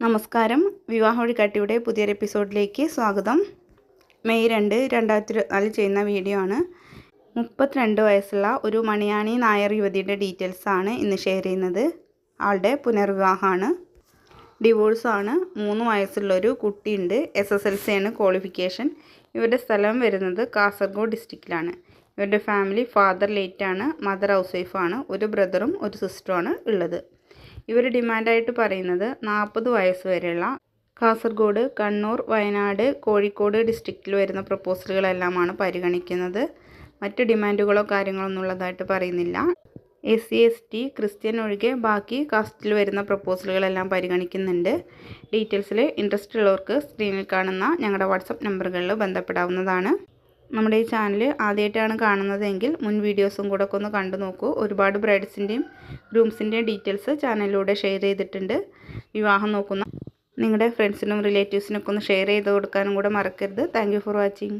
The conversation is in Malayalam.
നമസ്കാരം. വിവാഹ വഴികാട്ടിയുടെ പുതിയൊരു എപ്പിസോഡിലേക്ക് സ്വാഗതം. മെയ് രണ്ട് രണ്ടായിരത്തി ഇരുപത്തിനാലിൽ ചെയ്യുന്ന വീഡിയോ ആണ്. മുപ്പത്തിരണ്ട് വയസ്സുള്ള ഒരു മണിയാണി നായർ യുവതിയുടെ ഡീറ്റെയിൽസാണ് ഇന്ന് ഷെയർ ചെയ്യുന്നത്. ആളുടെ പുനർവിവാഹമാണ്. ഡിവോഴ്സാണ് മൂന്ന് വയസ്സുള്ളൊരു കുട്ടിയുണ്ട്. എസ് എസ് എൽ സി ആണ് ക്വാളിഫിക്കേഷൻ ഇവരുടെ സ്ഥലം വരുന്നത് കാസർഗോഡ് ഡിസ്ട്രിക്റ്റിലാണ് ഇവരുടെ ഫാമിലി ഫാദർ ലേറ്റാണ് മദർ ഹൗസ് വൈഫാണ് ഒരു ബ്രദറും ഒരു സിസ്റ്ററുമാണ് ഉള്ളത്. ഇവർ ഡിമാൻഡായിട്ട് പറയുന്നത് നാൽപ്പത് വയസ്സ് വരെയുള്ള കാസർഗോഡ് കണ്ണൂർ വയനാട് കോഴിക്കോട് ഡിസ്ട്രിക്റ്റിൽ വരുന്ന പ്രപ്പോസലുകളെല്ലാമാണ് പരിഗണിക്കുന്നത്. മറ്റ് ഡിമാൻഡുകളോ കാര്യങ്ങളോ ഉള്ളതായിട്ട് പറയുന്നില്ല. S C S T Christian ഒഴികെ ബാക്കി കാസ്റ്റിൽ വരുന്ന പ്രപ്പോസലുകളെല്ലാം പരിഗണിക്കുന്നുണ്ട്. ഡീറ്റെയിൽസിൽ ഇൻട്രസ്റ്റ് ഉള്ളവർക്ക് സ്ക്രീനിൽ കാണുന്ന ഞങ്ങളുടെ വാട്സപ്പ് നമ്പറുകളിൽ ബന്ധപ്പെടാവുന്നതാണ്. നമ്മുടെ ഈ ചാനൽ ആദ്യമായിട്ടാണ് കാണുന്നതെങ്കിൽ മുൻ വീഡിയോസും കൂടെ ഒക്കെ ഒന്ന് കണ്ടു നോക്കൂ. ഒരുപാട് ബ്രൈഡ്സിന്റെയും ഗ്രൂംസിന്റെയും ഡീറ്റെയിൽസ് ചാനലിലൂടെ ഷെയർ ചെയ്തിട്ടുണ്ട്. വിവാഹം നോക്കുന്ന നിങ്ങളുടെ ഫ്രണ്ട്സിനും റിലേറ്റീവ്സിനൊക്കെ ഒന്ന് ഷെയർ ചെയ്ത് കൊടുക്കാനും കൂടെ മറക്കരുത്. Thank for watching